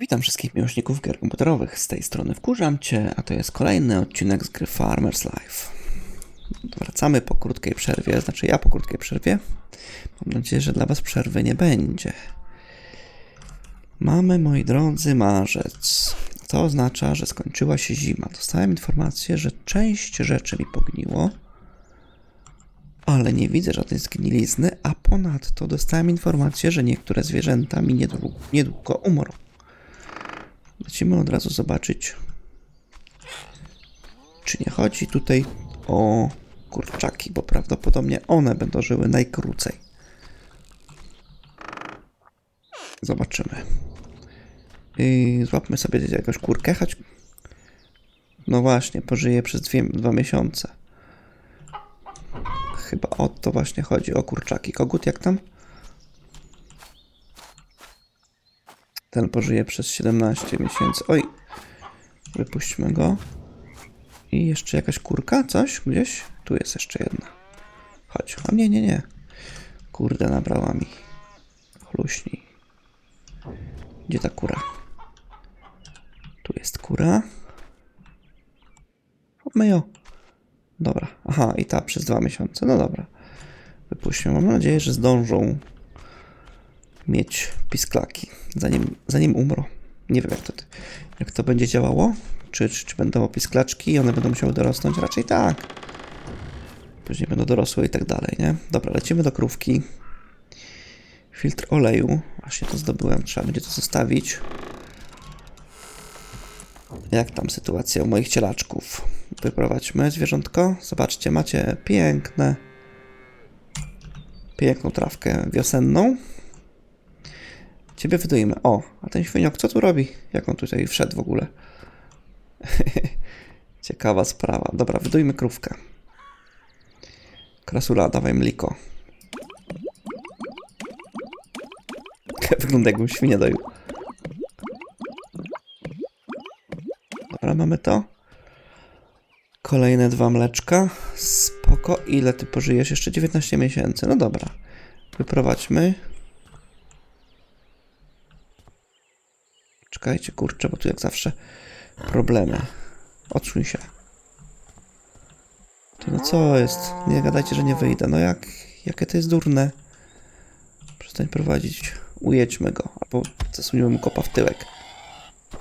Witam wszystkich miłośników gier komputerowych. Z tej strony wkurzam Cię, a to jest kolejny odcinek z gry Farmer's Life. Wracamy po krótkiej przerwie, znaczy ja po krótkiej przerwie. Mam nadzieję, że dla Was przerwy nie będzie. Mamy, moi drodzy, marzec. To oznacza, że skończyła się zima. Dostałem informację, że część rzeczy mi pogniło, ale nie widzę żadnej zgnilizny, a ponadto dostałem informację, że niektóre zwierzęta mi niedługo, niedługo umrą. Lecimy od razu zobaczyć, czy nie chodzi tutaj o kurczaki, bo prawdopodobnie one będą żyły najkrócej. Zobaczymy. I złapmy sobie jakąś kurkę, choć... No właśnie, pożyje przez dwie, dwa miesiące. Chyba o to właśnie chodzi, o kurczaki. Kogut jak tam? Ten pożyje przez 17 miesięcy. Oj, wypuśćmy go. I jeszcze jakaś kurka, coś gdzieś? Tu jest jeszcze jedna. Chodź. O nie, nie, nie. Kurde, nabrała mi. Chluśnij. Gdzie ta kura? Tu jest kura. Chodźmy ją. Dobra. Aha, i ta przez dwa miesiące. No dobra. Wypuśćmy. Mam nadzieję, że zdążą mieć pisklaki, zanim, zanim umrą. Nie wiem, jak to, jak to będzie działało. Czy, czy, czy będą pisklaczki i one będą musiały dorosnąć? Raczej tak. Później będą dorosłe i tak dalej, nie? Dobra, lecimy do krówki. Filtr oleju. Właśnie to zdobyłem. Trzeba będzie to zostawić. Jak tam sytuacja u moich cielaczków? Wyprowadźmy zwierzątko. Zobaczcie, macie piękne, piękną trawkę wiosenną. Ciebie wydujemy. O, a ten świniok co tu robi? Jak on tutaj wszedł w ogóle? Ciekawa sprawa. Dobra, wydujmy krówkę. Krasula, dawaj mliko. Wygląda jakbym świnię doił. Dobra, mamy to. Kolejne dwa mleczka. Spoko. Ile ty pożyjesz? Jeszcze 19 miesięcy. No dobra. Wyprowadźmy. Czekajcie, kurczę, bo tu jak zawsze problemy. Odsuń się. Ty no co jest? Nie gadajcie, że nie wyjdę. No jak, jakie to jest durne. Przestań prowadzić. Ujedźmy go. Albo zasuniemy mu kopa w tyłek.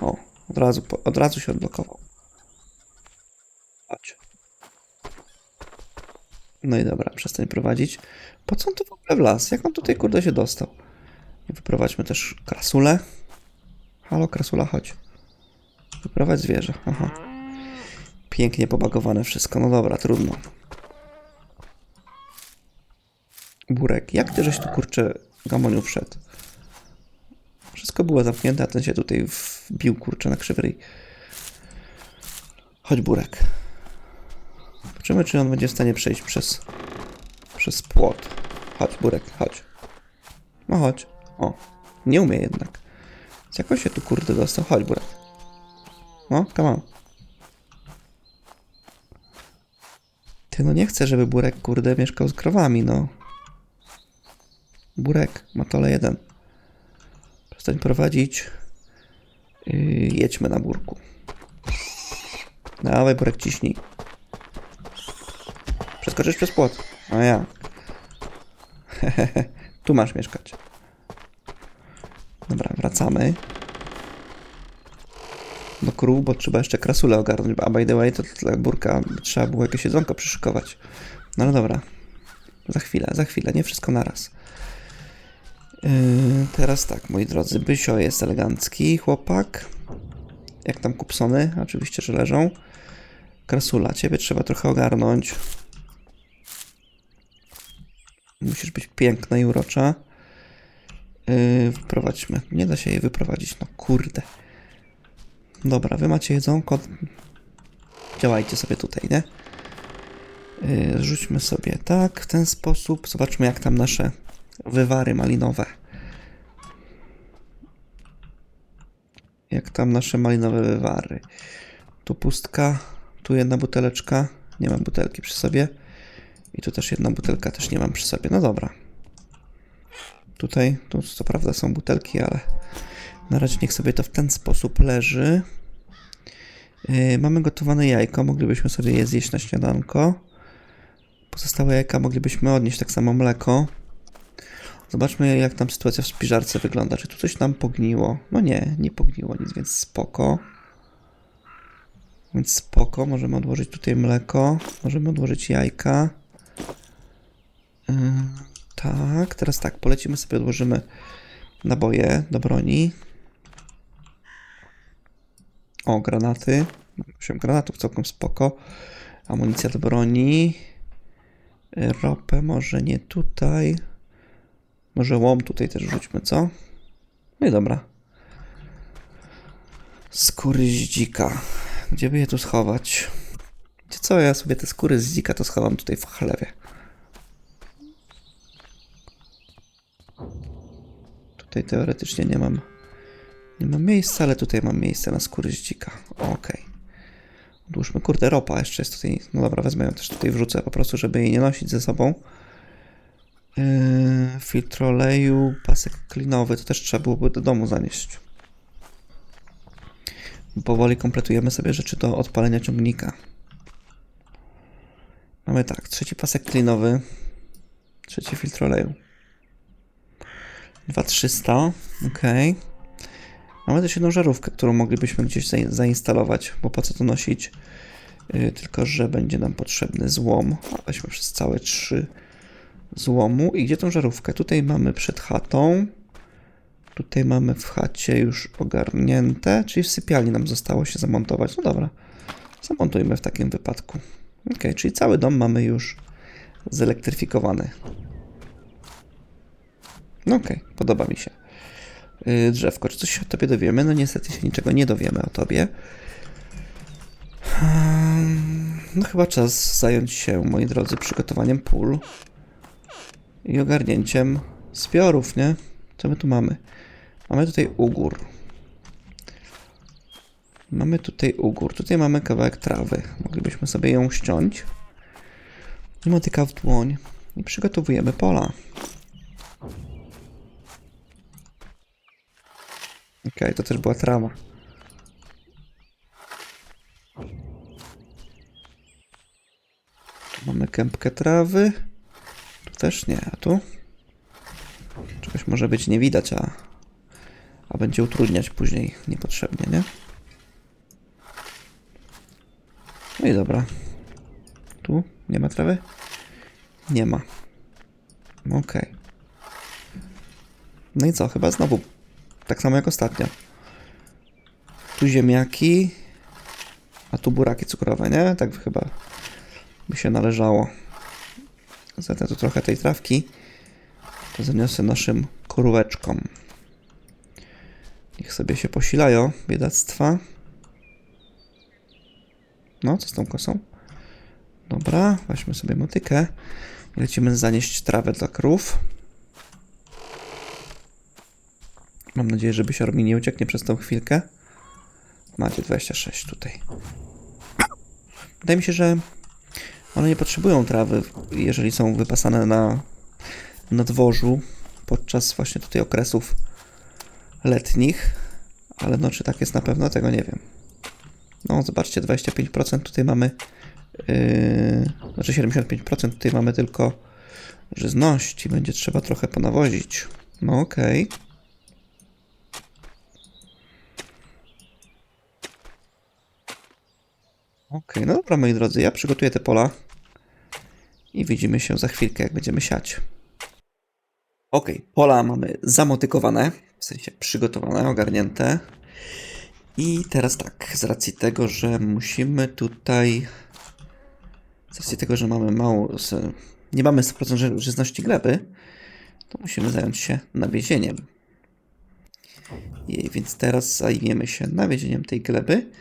O, od razu, od razu się odblokował. Chodź. No i dobra, przestań prowadzić. Po co on tu w ogóle w las? Jak on tutaj kurde się dostał? Wyprowadźmy też krasulę. Halo, krasula, chodź. Wyprowadź zwierzę. Aha. Pięknie pobagowane wszystko. No dobra, trudno. Burek, jak ty żeś tu kurczę gamoniu wszedł? Wszystko było zamknięte, a ten się tutaj wbił kurczę na krzywy ryj. Chodź, Burek. Zobaczymy, czy on będzie w stanie przejść przez, przez płot. Chodź, Burek, chodź. No chodź. O, nie umie jednak. Z jaką się tu kurde dostał? Chodź, Burek. No, come on. Ty, no nie chcę, żeby Burek, kurde, mieszkał z krowami, no. Burek, matole jeden. Przestań prowadzić. Yy, jedźmy na burku. Dawaj, Burek, ciśnij. Przeskoczysz przez płot. A ja. tu masz mieszkać. Dobra, wracamy do krów, bo trzeba jeszcze krasulę ogarnąć. A by the way, to dla burka trzeba było jakieś jedzonko przyszykować. No ale dobra. Za chwilę, za chwilę, nie wszystko naraz. Yy, teraz tak, moi drodzy, Bysio jest elegancki chłopak. Jak tam kupsony? Oczywiście, że leżą. Krasula, ciebie trzeba trochę ogarnąć. Musisz być piękna i urocza. Yy, wyprowadźmy. Nie da się jej wyprowadzić, no kurde. Dobra, wy macie jedzonko. Działajcie sobie tutaj, nie? Yy, rzućmy sobie tak, w ten sposób. Zobaczmy, jak tam nasze wywary malinowe. Jak tam nasze malinowe wywary. Tu pustka, tu jedna buteleczka. Nie mam butelki przy sobie. I tu też jedna butelka, też nie mam przy sobie. No dobra. Tutaj, tu co prawda są butelki, ale Na razie niech sobie to w ten sposób leży. Yy, mamy gotowane jajko, moglibyśmy sobie je zjeść na śniadanko. Pozostałe jajka moglibyśmy odnieść, tak samo mleko. Zobaczmy, jak tam sytuacja w spiżarce wygląda. Czy tu coś nam pogniło? No nie, nie pogniło nic, więc spoko. Więc spoko, możemy odłożyć tutaj mleko, możemy odłożyć jajka. Yy, tak, teraz tak, polecimy sobie, odłożymy naboje do broni. O, granaty. 8 granatów, całkiem spoko. Amunicja do broni. Ropę może nie tutaj. Może łom tutaj też rzućmy, co? No i dobra. Skóry z dzika. Gdzie by je tu schować? Gdzie co, ja sobie te skóry z dzika to schowam tutaj w chlewie. Tutaj teoretycznie nie mam nie mam miejsca, ale tutaj mam miejsce na skóry dzika. Okej. Odłóżmy, kurde, ropa jeszcze jest tutaj. No dobra, wezmę ją też tutaj wrzucę po prostu, żeby jej nie nosić ze sobą. Yy, filtr oleju, pasek klinowy, to też trzeba byłoby do domu zanieść. Powoli kompletujemy sobie rzeczy do odpalenia ciągnika. Mamy tak, trzeci pasek klinowy, trzeci filtr oleju. 2300, ok. Mamy też jedną żarówkę, którą moglibyśmy gdzieś zain- zainstalować, bo po co to nosić? Yy, tylko, że będzie nam potrzebny złom. Weźmy przez całe trzy złomu. I gdzie tą żarówkę? Tutaj mamy przed chatą. Tutaj mamy w chacie już ogarnięte, czyli w sypialni nam zostało się zamontować. No dobra, zamontujmy w takim wypadku. Ok, czyli cały dom mamy już zelektryfikowany. No okej, podoba mi się. Yy, drzewko, czy coś się o tobie dowiemy? No niestety się niczego nie dowiemy o tobie. Hmm, No chyba czas zająć się, moi drodzy, przygotowaniem pól i ogarnięciem zbiorów, nie? Co my tu mamy? Mamy tutaj ugór. Mamy tutaj ugór. Tutaj mamy kawałek trawy. Moglibyśmy sobie ją ściąć. I motyka w dłoń. I przygotowujemy pola. Okej, to też była trawa. Tu mamy kępkę trawy. Tu też nie, a tu? Czegoś może być nie widać, a, a będzie utrudniać później niepotrzebnie, nie? No i dobra. Tu nie ma trawy? Nie ma. Okej. No i co? Chyba znowu tak samo jak ostatnio. Tu ziemniaki, a tu buraki cukrowe, nie? Tak chyba by się należało. Zatem tu trochę tej trawki to zaniosę naszym kuróweczkom. Niech sobie się posilają, biedactwa. No, co z tą kosą? Dobra, weźmy sobie motykę lecimy zanieść trawę dla krów. Mam nadzieję, że bysior mi nie ucieknie przez tą chwilkę. Macie 26 tutaj. Wydaje mi się, że one nie potrzebują trawy, jeżeli są wypasane na, na dworzu podczas właśnie tutaj okresów letnich. Ale no, czy tak jest na pewno, tego nie wiem. No, zobaczcie, 25% tutaj mamy. Yy, znaczy 75% tutaj mamy tylko żyzności. Będzie trzeba trochę ponawozić. No, okej. Okej, no dobra, moi drodzy, ja przygotuję te pola i widzimy się za chwilkę, jak będziemy siać. Okej, pola mamy zamotykowane, w sensie przygotowane, ogarnięte. I teraz tak, z racji tego, że musimy tutaj. Z racji tego, że mamy mało. Nie mamy 100% ży- żyzności gleby, to musimy zająć się nawiezieniem. I więc teraz zajmiemy się nawiezieniem tej gleby,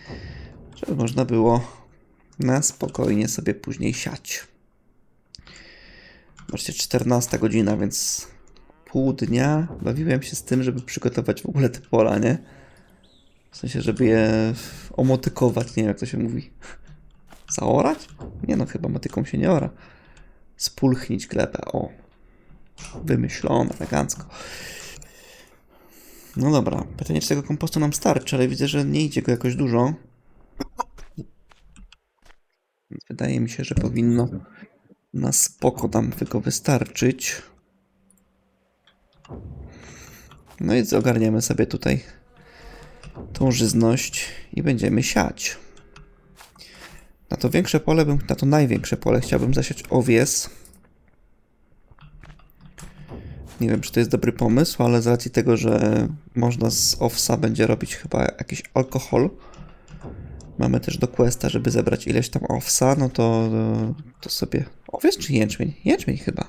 żeby można było na spokojnie sobie później siać. Zobaczcie, 14 godzina, więc pół dnia bawiłem się z tym, żeby przygotować w ogóle te pola, nie? W sensie, żeby je omotykować, nie wiem jak to się mówi. Zaorać? Nie no, chyba motyką się nie ora. Spulchnić glebę, o. Wymyślone, elegancko. No dobra, pytanie, czy tego kompostu nam starczy, ale widzę, że nie idzie go jakoś dużo. Wydaje mi się, że powinno na spoko nam tego wystarczyć. No i ogarniemy sobie tutaj tą żyzność i będziemy siać. Na to większe pole bym, na to największe pole chciałbym zasiać owies. Nie wiem, czy to jest dobry pomysł, ale z racji tego, że można z owsa będzie robić chyba jakiś alkohol. Mamy też do questa, żeby zebrać ileś tam owsa, no to, to sobie... Owies czy jęczmień? Jęczmień chyba.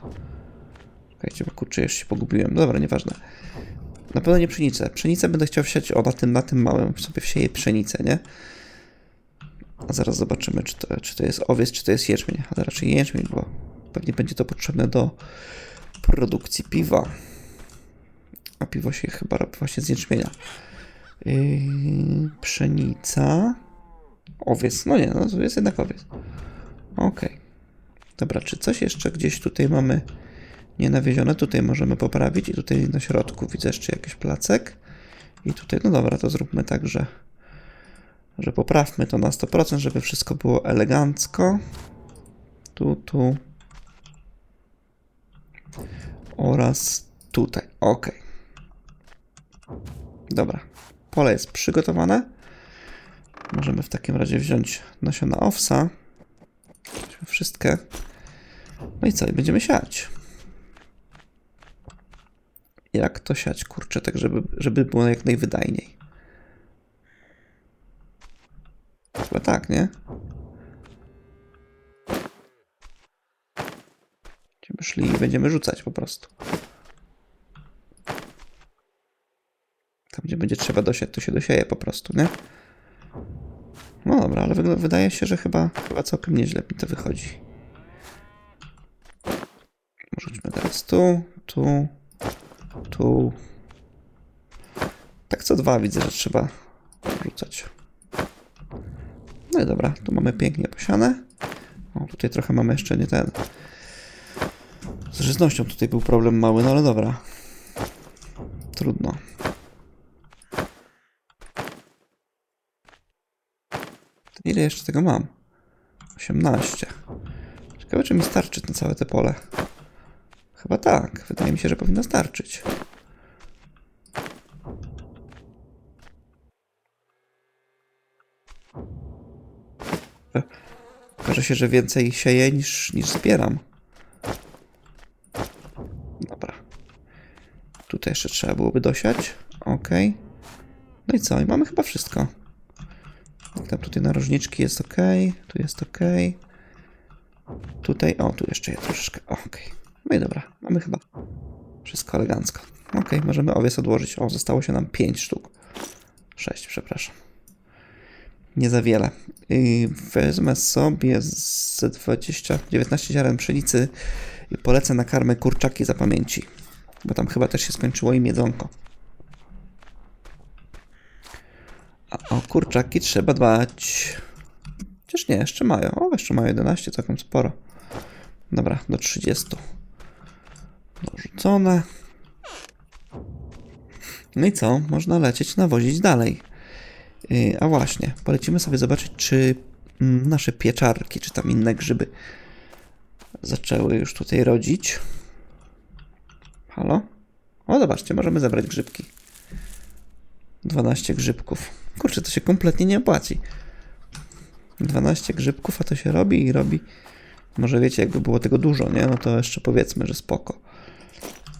Czekajcie, bo kurczę, już się pogubiłem. Dobra, nieważne. Na pewno nie pszenicę. Pszenicę będę chciał wsiać, o, na tym, na tym małym sobie wsieję pszenicę, nie? A zaraz zobaczymy, czy to, czy to jest owiec, czy to jest jęczmień. Ale raczej jęczmień, bo pewnie będzie to potrzebne do produkcji piwa. A piwo się chyba robi właśnie z jęczmienia. Yy, pszenica. Owiec. No nie, no to jest jednak owiec. Okej. Dobra, czy coś jeszcze gdzieś tutaj mamy nienawiezione? Tutaj możemy poprawić i tutaj na środku widzę jeszcze jakiś placek. I tutaj, no dobra, to zróbmy tak, że, że poprawmy to na 100%, żeby wszystko było elegancko. Tu, tu. Oraz tutaj. Ok. Dobra. Pole jest przygotowane. Możemy w takim razie wziąć nasiona owsa. Wszystkie. No i co? I będziemy siać. Jak to siać, kurczę, tak żeby, żeby było jak najwydajniej. Chyba tak, nie? Będziemy szli i będziemy rzucać po prostu. Tam, gdzie będzie trzeba dosiać, to się dosieje po prostu, nie? No dobra, ale wydaje się, że chyba, chyba całkiem nieźle mi to wychodzi. Rzućmy teraz tu, tu, tu. Tak co dwa widzę, że trzeba rzucać. No i dobra, tu mamy pięknie posiane. O, tutaj trochę mamy jeszcze nie ten. Z żyznością tutaj był problem mały, no ale dobra. Trudno. Ile jeszcze tego mam? 18. Ciekawe, czy mi starczy na całe te pole. Chyba tak. Wydaje mi się, że powinno starczyć. Okaże się, że więcej sieję niż, niż zbieram. Dobra. Tutaj jeszcze trzeba byłoby dosiać. Ok. No i co? I mamy chyba wszystko. Tam tutaj narożniczki jest ok. Tu jest ok. Tutaj, o, tu jeszcze jest troszeczkę. Ok. No i dobra. Mamy chyba wszystko elegancko. Ok, możemy owiec odłożyć. O, zostało się nam 5 sztuk. 6, przepraszam. Nie za wiele. I wezmę sobie z 20, 19 ziaren pszenicy i polecę na karmę kurczaki za pamięci. Bo tam chyba też się skończyło im jedzonko. A o kurczaki trzeba dbać. Chociaż nie, jeszcze mają. O, jeszcze mają 11, całkiem sporo. Dobra, do 30. Dorzucone. No i co? Można lecieć, nawozić dalej. Yy, a właśnie, polecimy sobie zobaczyć, czy mm, nasze pieczarki, czy tam inne grzyby zaczęły już tutaj rodzić. Halo? O, zobaczcie, możemy zebrać grzybki. 12 grzybków. Kurczę, to się kompletnie nie opłaci. 12 grzybków, a to się robi i robi. Może wiecie, jakby było tego dużo, nie? No to jeszcze powiedzmy, że spoko.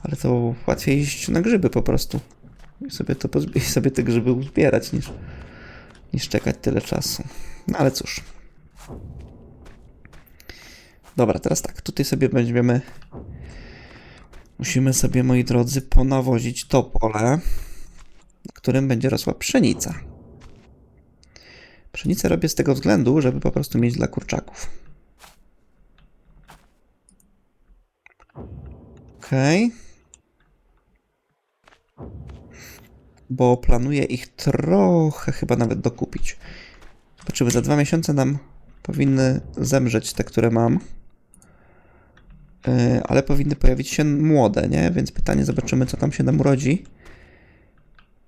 Ale to łatwiej iść na grzyby po prostu. I sobie, to pozb- i sobie te grzyby uzbierać niż, niż czekać tyle czasu. No ale cóż. Dobra, teraz tak. Tutaj sobie będziemy. Musimy sobie, moi drodzy, ponawozić to pole, na którym będzie rosła pszenica. Pszenicę robię z tego względu, żeby po prostu mieć dla kurczaków. Okej. Bo planuję ich trochę chyba nawet dokupić. Zobaczymy, za dwa miesiące nam powinny zemrzeć te, które mam. Yy, ale powinny pojawić się młode, nie? Więc pytanie, zobaczymy, co tam się nam urodzi.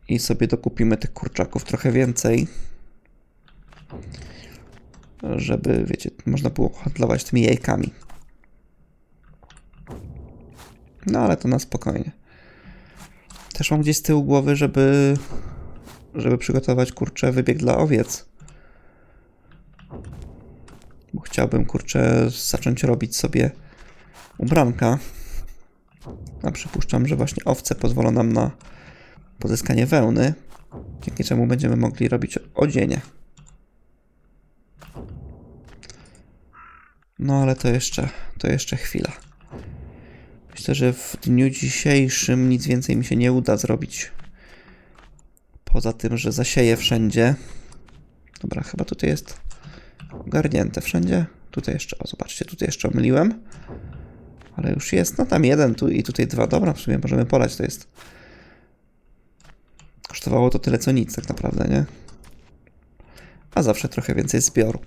I sobie dokupimy tych kurczaków trochę więcej. Żeby, wiecie, można było handlować tymi jajkami. No ale to na spokojnie. Też mam gdzieś z tyłu głowy, żeby, żeby przygotować kurczę wybieg dla owiec. Bo chciałbym kurczę zacząć robić sobie ubranka. A przypuszczam, że właśnie owce pozwolą nam na pozyskanie wełny, dzięki czemu będziemy mogli robić odzienie. No ale to jeszcze, to jeszcze chwila. Myślę, że w dniu dzisiejszym nic więcej mi się nie uda zrobić. Poza tym, że zasieję wszędzie. Dobra, chyba tutaj jest ogarnięte wszędzie. Tutaj jeszcze, o zobaczcie, tutaj jeszcze omyliłem. Ale już jest, no tam jeden tu i tutaj dwa. Dobra, w sumie możemy polać, to jest... Kosztowało to tyle co nic tak naprawdę, nie? A zawsze trochę więcej zbioru.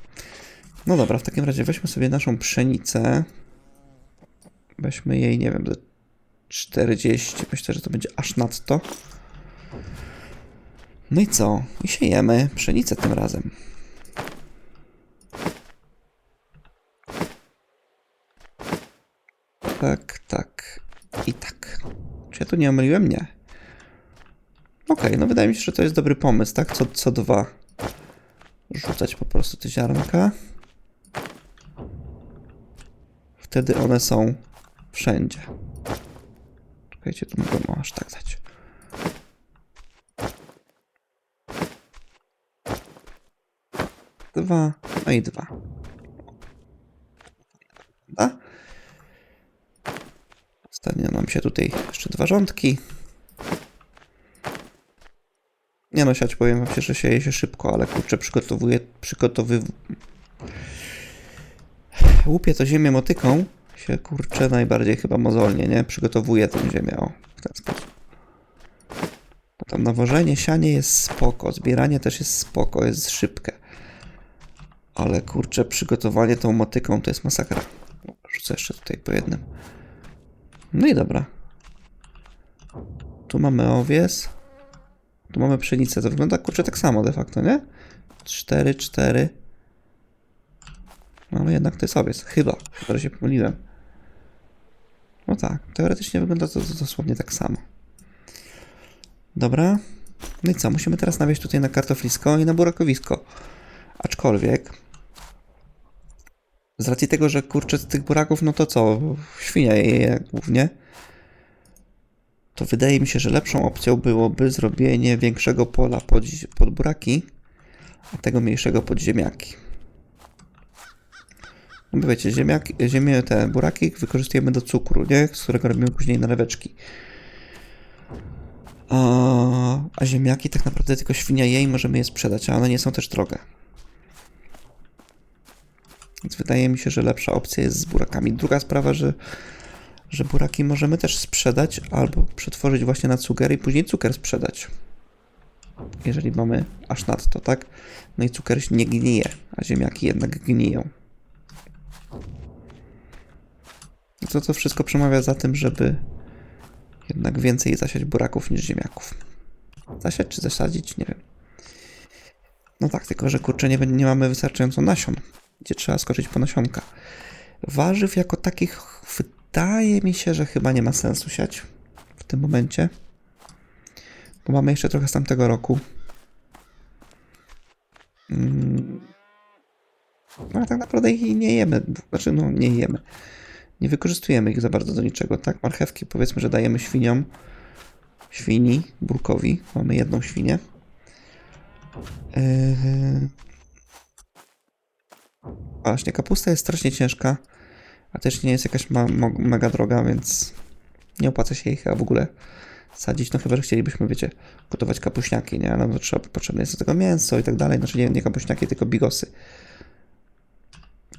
No dobra, w takim razie weźmy sobie naszą pszenicę. Weźmy jej, nie wiem, do 40. Myślę, że to będzie aż nadto. No i co? I siejemy pszenicę tym razem. Tak, tak i tak. Czy ja tu nie omyliłem? Nie. Okej, no wydaje mi się, że to jest dobry pomysł, tak? Co, co dwa rzucać po prostu te ziarnka. Wtedy one są wszędzie. Czekajcie, tu mogę aż tak dać. Dwa, no i dwa. Dobra. Ostatnio nam się tutaj jeszcze dwa rządki. Nie no, siać powiem wam że sieje się szybko, ale kurczę, przygotowuję, przygotowy... Łupię to ziemię motyką, się kurczę najbardziej chyba mozolnie, nie? Przygotowuję tę ziemię, o, w ten sposób. Tam nawożenie, sianie jest spoko, zbieranie też jest spoko, jest szybkie. Ale kurczę, przygotowanie tą motyką to jest masakra. Rzucę jeszcze tutaj po jednym. No i dobra. Tu mamy owies. Tu mamy pszenicę. To wygląda kurczę tak samo de facto, nie? 4, 4. No ale jednak to jest owiec. Chyba. Że się pomyliłem. No tak. Teoretycznie wygląda to, to dosłownie tak samo. Dobra. No i co? Musimy teraz nawieźć tutaj na kartoflisko i na burakowisko. Aczkolwiek z racji tego, że kurczę z tych buraków, no to co? Świnia je głównie to wydaje mi się, że lepszą opcją byłoby zrobienie większego pola pod, pod buraki, a tego mniejszego pod ziemniaki. No wiecie, ziemniaki, ziemię, te buraki wykorzystujemy do cukru, nie? z którego robimy później naleweczki. A, a ziemniaki tak naprawdę tylko świnia je i możemy je sprzedać, a one nie są też drogie. Więc wydaje mi się, że lepsza opcja jest z burakami. Druga sprawa, że że buraki możemy też sprzedać albo przetworzyć właśnie na cukier i później cukier sprzedać. Jeżeli mamy aż nadto, tak? No i cukier nie gnije, a ziemniaki jednak gniją. I to, to wszystko przemawia za tym, żeby jednak więcej zasiać buraków niż ziemniaków. Zasiać czy zasadzić? Nie wiem. No tak, tylko że kurczę nie, nie mamy wystarczająco nasion, gdzie trzeba skoczyć po nasionka. Warzyw jako takich wydaje mi się, że chyba nie ma sensu siać w tym momencie. Bo mamy jeszcze trochę z tamtego roku. Mm. No a tak naprawdę ich nie jemy. Znaczy, no nie jemy. Nie wykorzystujemy ich za bardzo do niczego, tak? Marchewki powiedzmy, że dajemy świniom. Świni, burkowi. Mamy jedną świnię. Yy... Właśnie, kapusta jest strasznie ciężka a też nie jest jakaś ma, mega droga, więc nie opłaca się jej chyba w ogóle sadzić, no chyba, że chcielibyśmy, wiecie, gotować kapuśniaki, nie? No to trzeba, potrzebne jest do tego mięso i tak dalej, znaczy nie, nie kapuśniaki, tylko bigosy.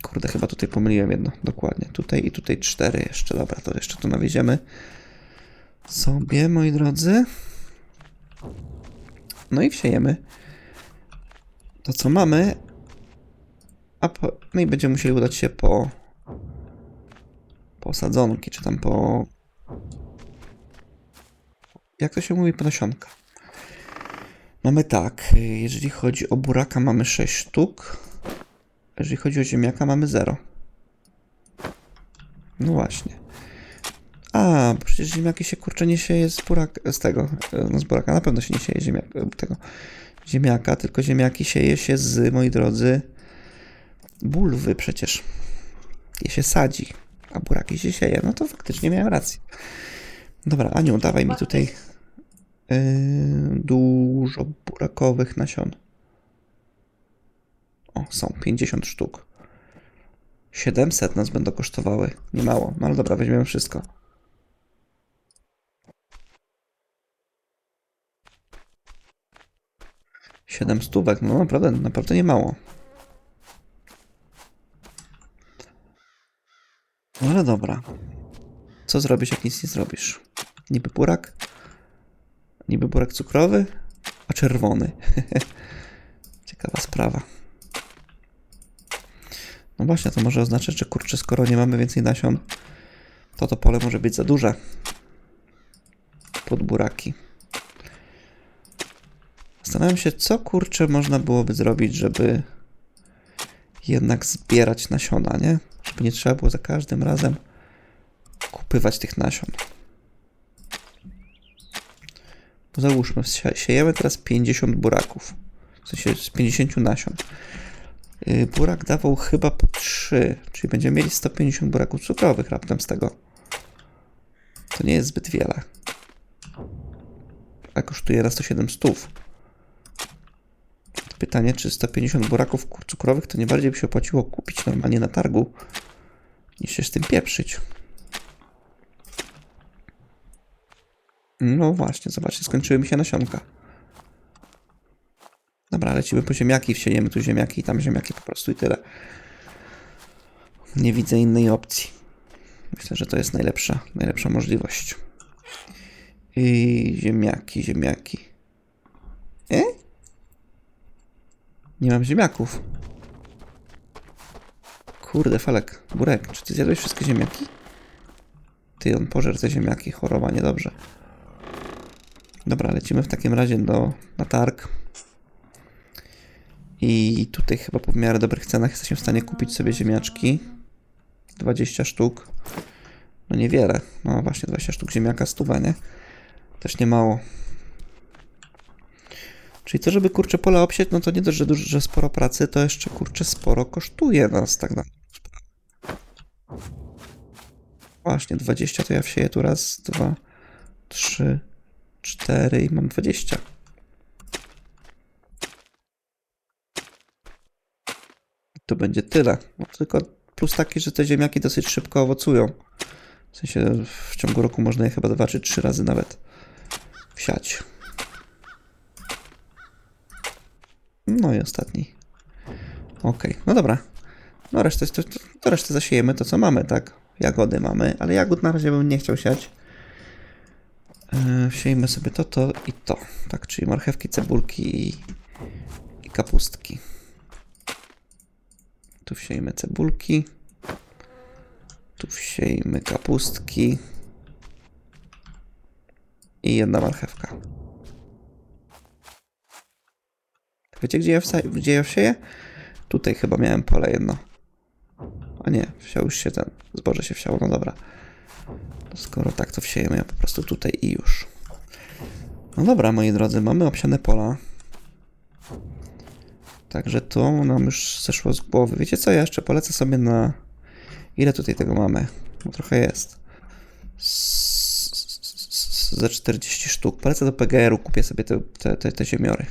Kurde, chyba tutaj pomyliłem jedno, dokładnie. Tutaj i tutaj cztery jeszcze, dobra, to jeszcze tu nawieziemy sobie, moi drodzy. No i wsiejemy to, co mamy, a po, no i będziemy musieli udać się po posadzonki, czy tam po... Jak to się mówi? Po nasionka. Mamy tak, jeżeli chodzi o buraka mamy 6 sztuk, jeżeli chodzi o ziemniaka mamy 0. No właśnie. A, bo przecież ziemniaki się kurczę nie sieje z burak, z tego, e, no z buraka na pewno się nie sieje ziemniak, e, tego ziemniaka, tylko ziemniaki sieje się z, moi drodzy, bulwy przecież. Je się sadzi, a buraki się sieje. No to faktycznie miałem rację. Dobra, Aniu, dawaj mi tutaj yy, dużo burakowych nasion. O, są 50 sztuk. 700 nas będą kosztowały. Nie mało. No ale dobra, weźmiemy wszystko. Siedem stówek, no naprawdę, naprawdę nie mało. Ale dobra. Co zrobisz, jak nic nie zrobisz? Niby burak? Niby burak cukrowy, a czerwony. Ciekawa sprawa. No właśnie, to może oznaczać, że kurczę, skoro nie mamy więcej nasion, to to pole może być za duże. Pod buraki. Zastanawiam się, co kurczę można byłoby zrobić, żeby jednak zbierać nasiona, nie? Żeby nie trzeba było za każdym razem kupywać tych nasion. Bo załóżmy, sie- siejemy teraz 50 buraków. W sensie z 50 nasion. Yy, Burak dawał chyba po 3, czyli będziemy mieli 150 buraków cukrowych raptem z tego. To nie jest zbyt wiele. A kosztuje na 107 stów. Pytanie, czy 150 buraków cukrowych to nie bardziej by się opłaciło kupić normalnie na targu, niż się z tym pieprzyć. No właśnie, zobaczcie, skończyły mi się nasionka. Dobra, lecimy po ziemniaki, wsiejemy tu ziemniaki i tam ziemniaki po prostu i tyle. Nie widzę innej opcji. Myślę, że to jest najlepsza, najlepsza możliwość. I ziemniaki, ziemniaki. E? Nie mam ziemniaków. Kurde, Felek, Burek, czy ty zjadłeś wszystkie ziemniaki? Ty, on pożer te ziemniaki, choroba, niedobrze. Dobra, lecimy w takim razie do, na targ. I tutaj chyba po w miarę dobrych cenach jesteśmy w stanie kupić sobie ziemniaczki. 20 sztuk. No niewiele. No właśnie, 20 sztuk ziemniaka, stuwa, nie? Też nie mało. Czyli to, żeby kurczę pole obsieć, no to nie dość, że, że sporo pracy, to jeszcze kurczę sporo kosztuje nas tak na Właśnie, 20 to ja wsieję tu raz, dwa, trzy, cztery i mam 20. To będzie tyle. No, tylko plus taki, że te ziemniaki dosyć szybko owocują. W sensie w ciągu roku można je chyba dwa czy trzy razy nawet wsiać. No i ostatni. Okej, no dobra. No resztę, to, to, to resztę zasiejemy to, co mamy, tak? Jagody mamy, ale jagód na razie bym nie chciał siać. Yy, Wsiejmy sobie to, to i to. Tak, czyli marchewki, cebulki i, i kapustki. Tu wsiejmy cebulki. Tu wsiejmy kapustki. I jedna marchewka. Wiecie, gdzie ja, wsa- gdzie ja wsieję? Tutaj chyba miałem pole jedno. A nie, wsiał już się ten. Zboże się wsiało, no dobra. Skoro tak, to wsiejemy ja po prostu tutaj i już. No dobra, moi drodzy, mamy obsiane pola. Także to nam już zeszło z głowy. Wiecie co, ja jeszcze polecę sobie na... Ile tutaj tego mamy? No trochę jest. Ze 40 sztuk. Polecę do PGR-u, kupię sobie te, te, te, te ziemiory.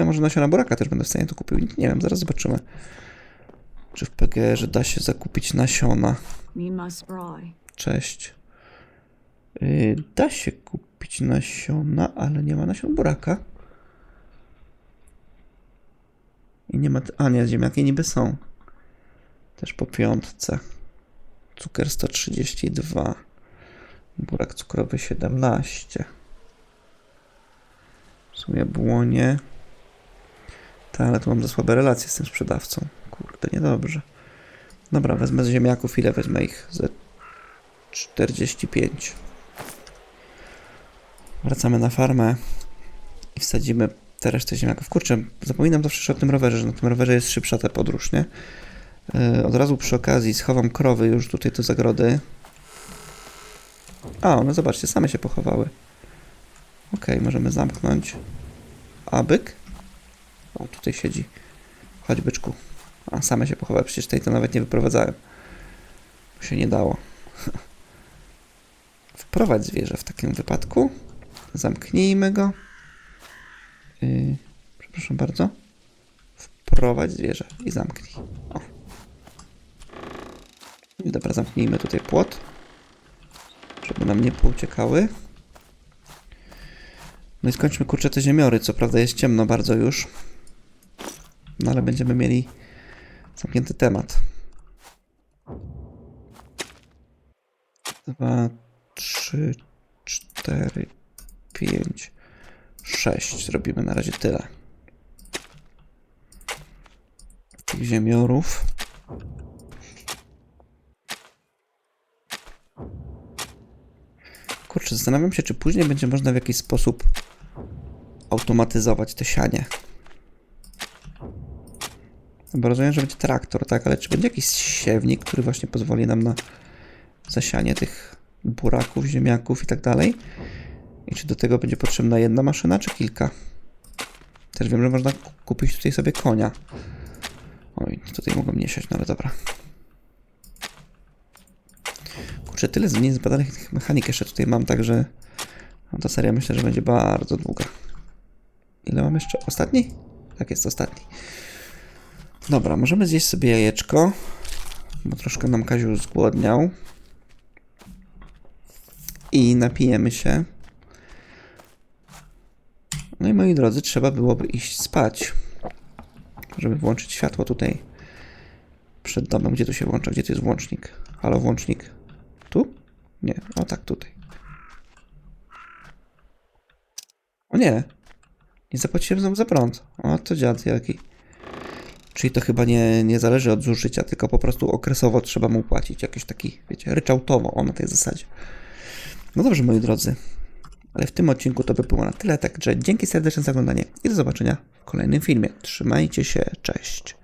A może nasiona buraka też będę w stanie to kupił. Nie wiem, zaraz zobaczymy. Czy w PGR da się zakupić nasiona? Cześć. Yy, da się kupić nasiona, ale nie ma nasion buraka. I nie ma. A nie, ziemniaki niby są. Też po piątce. Cukier 132. Burak cukrowy 17. W sumie błonie. Tak, ale tu mam za słabe relacje z tym sprzedawcą. Kurde, niedobrze. Dobra, wezmę z ziemniaków. Ile wezmę ich? Ze 45. Wracamy na farmę. I wsadzimy te resztę ziemniaków. Kurczę, zapominam zawsze o tym rowerze, że na tym rowerze jest szybsza ta podróż, nie? Yy, od razu przy okazji schowam krowy już tutaj do zagrody. A, one zobaczcie, same się pochowały. Okej, możemy zamknąć. A byk? O, tutaj siedzi. Chodź byczku. A, same się pochowały, przecież tej to nawet nie wyprowadzałem. Się nie dało. Wprowadź zwierzę w takim wypadku. Zamknijmy go. Yy, przepraszam bardzo. Wprowadź zwierzę i zamknij. O. Dobra, zamknijmy tutaj płot. Żeby nam nie pouciekały. No i skończmy kurczę te ziemiory. Co prawda jest ciemno bardzo już. No ale będziemy mieli zamknięty temat. Dwa, trzy, cztery, pięć, sześć. Zrobimy na razie tyle. Tych ziemiorów. Kurczę, zastanawiam się, czy później będzie można w jakiś sposób automatyzować te sianie. No Bo rozumiem, że będzie traktor, tak? Ale czy będzie jakiś siewnik, który właśnie pozwoli nam na zasianie tych buraków, ziemniaków i tak dalej? I czy do tego będzie potrzebna jedna maszyna, czy kilka? Też wiem, że można ku- kupić tutaj sobie konia. Oj, tutaj mogłem nie siać, no ale dobra. Kurczę, tyle z- niezbadanych mechanik jeszcze tutaj mam, także no, ta seria myślę, że będzie bardzo długa. Ile mam jeszcze? Ostatni? Tak, jest ostatni. Dobra, możemy zjeść sobie jajeczko, bo troszkę nam Kaziu zgłodniał. I napijemy się. No i moi drodzy, trzeba byłoby iść spać, żeby włączyć światło tutaj przed domem. Gdzie tu się włącza? Gdzie tu jest włącznik? Halo, włącznik. Tu? Nie, o tak, tutaj. O nie, nie zapłaciłem za prąd. O, to dziad jaki. Czyli to chyba nie, nie zależy od zużycia, tylko po prostu okresowo trzeba mu płacić. Jakiś taki, wiecie, ryczałtowo, o na tej zasadzie. No dobrze, moi drodzy. Ale w tym odcinku to by było na tyle, także dzięki serdeczne za oglądanie i do zobaczenia w kolejnym filmie. Trzymajcie się, cześć.